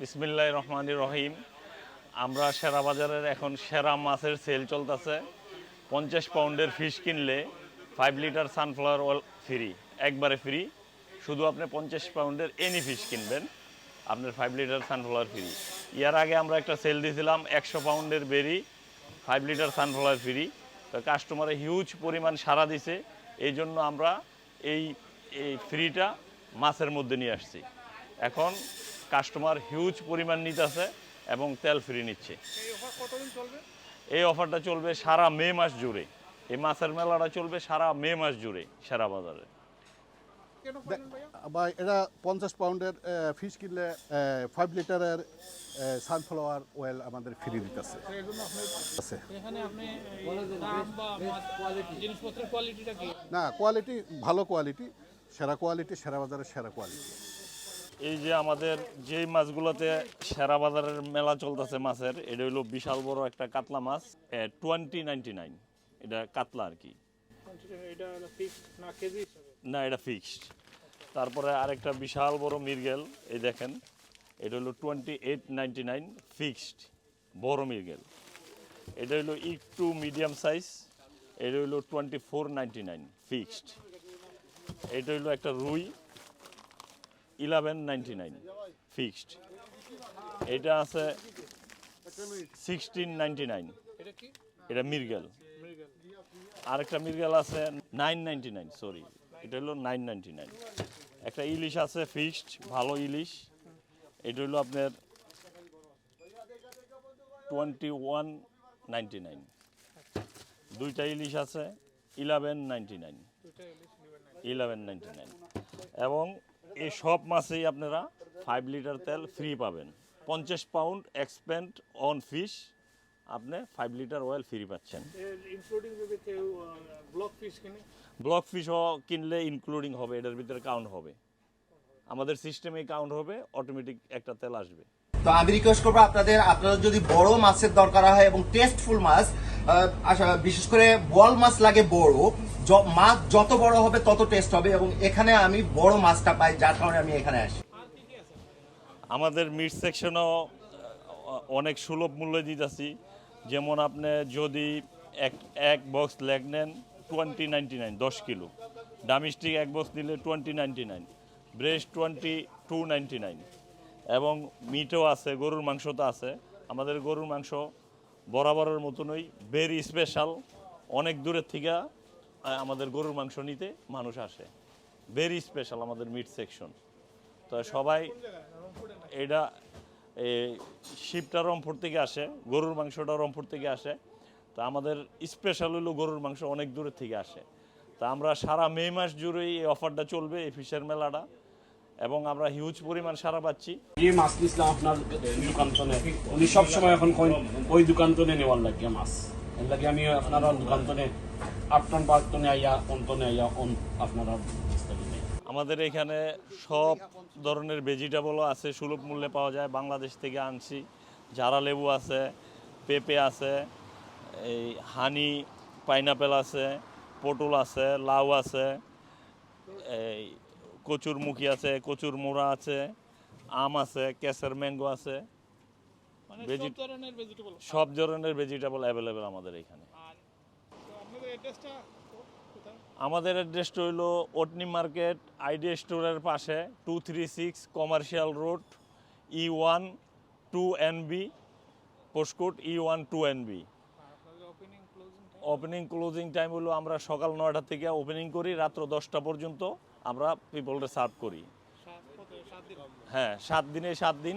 বিসমিল্লাহ রহমান রহিম। আমরা সেরা বাজারের এখন সেরা মাছের সেল চলতেছে। পঞ্চাশ পাউন্ডের ফিশ কিনলে five litre sunflower oil free একবারে ফ্রি শুধু আপনি পঞ্চাশ পাউন্ডের এনি ফিশ কিনবেন, আপনার five litre sunflower free year আগে আমরা একটা সেল দিয়েছিলাম, একশো পাউন্ডের বেরি ফাইভ লিটার সানফ্লাওয়ার ফ্রি তো কাস্টমারে হিউজ পরিমাণ সারা দিছে। এই জন্য আমরা এই এই ফ্রিটা মাছের মধ্যে নিয়ে আসছি। এখন কাস্টমার হিউজ পরিমাণ নিতেছে এবং তেল ফ্রি নিচ্ছে। এই অফার কতদিন চলবে? এই অফারটা চলবে সারা মে মাস জুড়ে। এই মাছের মেলাটা চলবে সারা মে মাস জুড়ে সারা বাজারে। কেন বা এটা পঞ্চাশ পাউন্ডের ফিশ কিনলে ফাইভ লিটারের সানফ্লাওয়ার অয়েল আমাদের ফ্রি দিতেছে। আছে। না কোয়ালিটি ভালো কোয়ালিটি সেরা কোয়ালিটি সেরা বাজারের সেরা কোয়ালিটি এই যে আমাদের যেই মাছগুলোতে সেরা বাজারের মেলা চলতেছে মাছের এটা হলো বিশাল বড় একটা কাতলা মাছ টোয়েন্টি নাইনটি নাইন এটা কাতলা আর কি। না কেজি না এটা ফিক্সড তারপরে আরেকটা বিশাল বড় মির্গেল এই দেখেন এটা হলো twenty eight ninety nine fixed বড় মির্গেল এটা হলো একটু মিডিয়াম সাইজ এটা হলো twenty four ninety nine fixed এটা হলো একটা রুই ইলেভেন নাইনটি নাইন ফিক্সড এটা আছে সিক্সটিন নাইনটি নাইন এটা মির্গেল। আরেকটা মির্গেল আছে নাইন নাইনটি নাইন সরি এটা হলো নাইন নাইনটি নাইন একটা ইলিশ আছে ফিক্সড ভালো ইলিশ। এটা হলো আপনার টোয়েন্টি ওয়ান নাইনটি নাইন দুইটা ইলিশ আছে eleven ninety nine eleven ninety nine এবং এই সব মাছেই আপনারা ফাইভ লিটার তেল ফ্রি পাবেন। পঞ্চাশ পাউন্ড এক্সপেন্ড অন ফিশ আপনি ফাইভ লিটার অয়েল ফ্রি পাচ্ছেন। ব্লক ফিশ কিনে? ব্লক ফিশও কিনলে ইনক্লুডিং হবে এটার ভিতরে কাউন্ট হবে। আমাদের সিস্টেমে কাউন্ট হবে অটোমেটিক একটা তেল আসবে। তো আমি রিকোয়েস্ট করব আপনাদের আপনাদের যদি বড় মাছের দরকার হয় এবং টেস্টফুল মাছ বিশেষ করে বল মাছ লাগে বড়। মাছ যত বড় হবে তত টেস্ট হবে এবং এখানে আমি বড় মাছটা পাই, যার কারণে আমি এখানে আসি। আমাদের মিট সেকশনও অনেক সুলভ মূল্যে দিতেছি। যেমন আপনি যদি এক এক বক্স লেগ নেন টোয়েন্টি নাইনটি নাইন দশ কিলো। ডামিস্টিক এক বক্স নিলে twenty ninety nine breast twenty two ninety nine এবং মিটও আছে, গরুর মাংস তো আছে। আমাদের গরুর মাংস বরাবরের মতনই ভেরি স্পেশাল অনেক দূরের থেকে আমাদের গরুর মাংস নিতে মানুষ আসে। ভেরি স্পেশাল আমাদের মিট সেকশন তো সবাই এটা এই শিপটা রংপুর থেকে আসে, গরুর মাংসটা রংপুর থেকে আসে। তো আমাদের স্পেশাল হলো গরুর মাংস অনেক দূরের থেকে আসে। তা আমরা সারা মে মাস জুড়েই এই অফারটা চলবে, এই ফিশের মেলাটা। এবং আমরা হিউজ পরিমাণ সারা পাচ্ছি। যে মাছ নিছিলাম আপনার দোকান তনে উনি সবসময় এখন ওই দোকান নেওয়ার লাগে মাছ। এর লাগে আমি আপনার দোকান তনে আট টন পাঁচ আইয়া কোন টনে আইয়া কোন আপনার আমাদের এখানে সব ধরনের ভেজিটেবলও আছে সুলভ মূল্যে পাওয়া যায়। বাংলাদেশ থেকে আনছি। জারা লেবু আছে পেঁপে আছে এই হানি পাইনাপেল আছে পটল আছে লাউ আছে এই কচুর মুখী আছে কচুর মোড়া আছে আম আছে কেসের ম্যাঙ্গো আছে। মানে সব ধরনের ভেজিটেবল সব ধরনের ভেজিটেবল অ্যাভেলেবেল আমাদের এখানে। আমাদের অ্যাড্রেসটা হলো ওটনি মার্কেট আইডি স্টোরের পাশে two three six commercial road E one two N B postcode E one two N B opening closing opening closing time হলো আমরা সকাল নয়টা থেকে ওপেনিং করি রাত্র দশটা পর্যন্ত। আমরা পিপলটা সার্ভ করি। হ্যাঁ সাত দিনে সাত দিন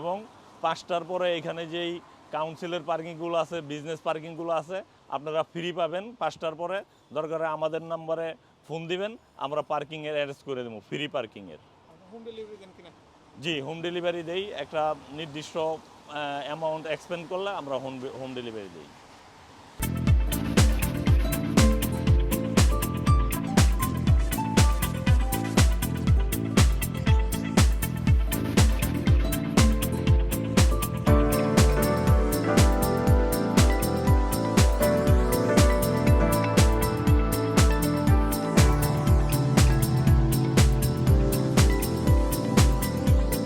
এবং পাঁচটার পরে এখানে যেই কাউন্সিলের পার্কিংগুলো আছে বিজনেস পার্কিংগুলো আছে আপনারা ফ্রি পাবেন। পাঁচটার পরে দরকারে আমাদের নাম্বারে ফোন দিবেন আমরা পার্কিংয়ের অ্যারেঞ্জ করে দেবো ফ্রি পার্কিংয়ের হোম ডেলিভারি দেন কিনা? জি হোম ডেলিভারি দেই। একটা নির্দিষ্ট অ্যামাউন্ট এক্সপেন্ড করলে আমরা হোম হোম ডেলিভারি দিই।